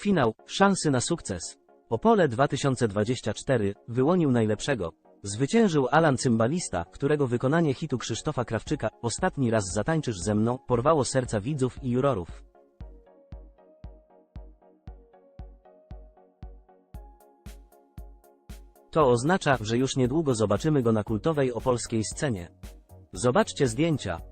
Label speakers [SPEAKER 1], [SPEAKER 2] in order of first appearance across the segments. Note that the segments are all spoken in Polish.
[SPEAKER 1] Finał, szansy na sukces. Opole 2024 wyłonił najlepszego. Zwyciężył Alan Cymbalista, którego wykonanie hitu Krzysztofa Krawczyka Ostatni raz zatańczysz ze mną porwało serca widzów i jurorów. To oznacza, że już niedługo zobaczymy go na kultowej opolskiej scenie. Zobaczcie zdjęcia.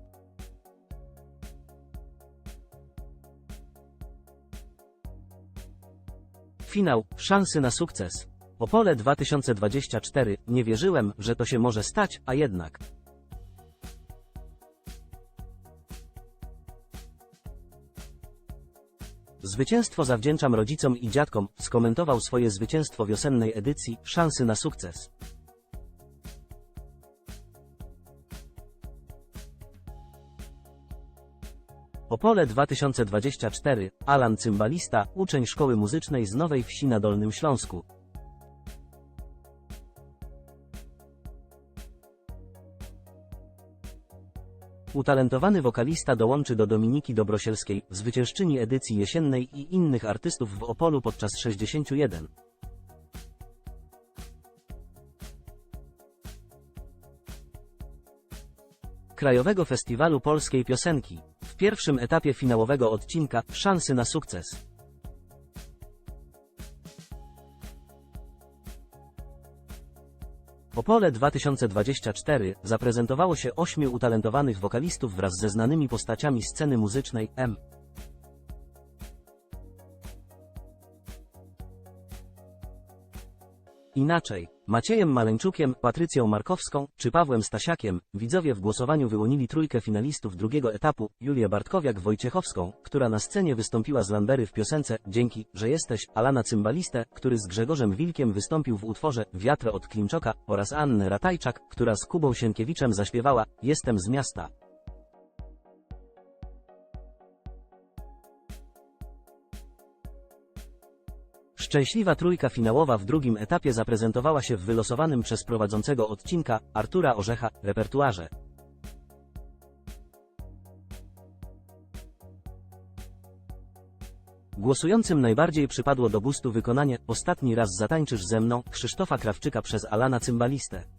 [SPEAKER 1] Finał, szansy na sukces. Opole 2024, nie wierzyłem, że to się może stać, a jednak. Zwycięstwo zawdzięczam rodzicom i dziadkom, skomentował swoje zwycięstwo wiosennej edycji Szansy na sukces. Opole 2024, Alan Cymbalista, uczeń szkoły muzycznej z Nowej Wsi na Dolnym Śląsku. Utalentowany wokalista dołączy do Dominiki Dobrosielskiej, zwyciężczyni edycji jesiennej i innych artystów w Opolu podczas 61. Krajowego Festiwalu Polskiej Piosenki. W pierwszym etapie finałowego odcinka Szansy na sukces. Opole 2024 zaprezentowało się ośmiu utalentowanych wokalistów wraz ze znanymi postaciami sceny muzycznej M. Inaczej, Maciejem Maleńczukiem, Patrycją Markowską czy Pawłem Stasiakiem, widzowie w głosowaniu wyłonili trójkę finalistów drugiego etapu, Julię Bartkowiak-Wojciechowską, która na scenie wystąpiła z Lambery w piosence Dzięki, że jesteś, Alana Cymbalistę, który z Grzegorzem Wilkiem wystąpił w utworze Wiatr od Klimczoka, oraz Annę Ratajczak, która z Kubą Sienkiewiczem zaśpiewała Jestem z miasta. Szczęśliwa trójka finałowa w drugim etapie zaprezentowała się w wylosowanym przez prowadzącego odcinka, Artura Orzecha, repertuarze. Głosującym najbardziej przypadło do gustu wykonanie Ostatni raz zatańczysz ze mną Krzysztofa Krawczyka przez Alana Cymbalistę.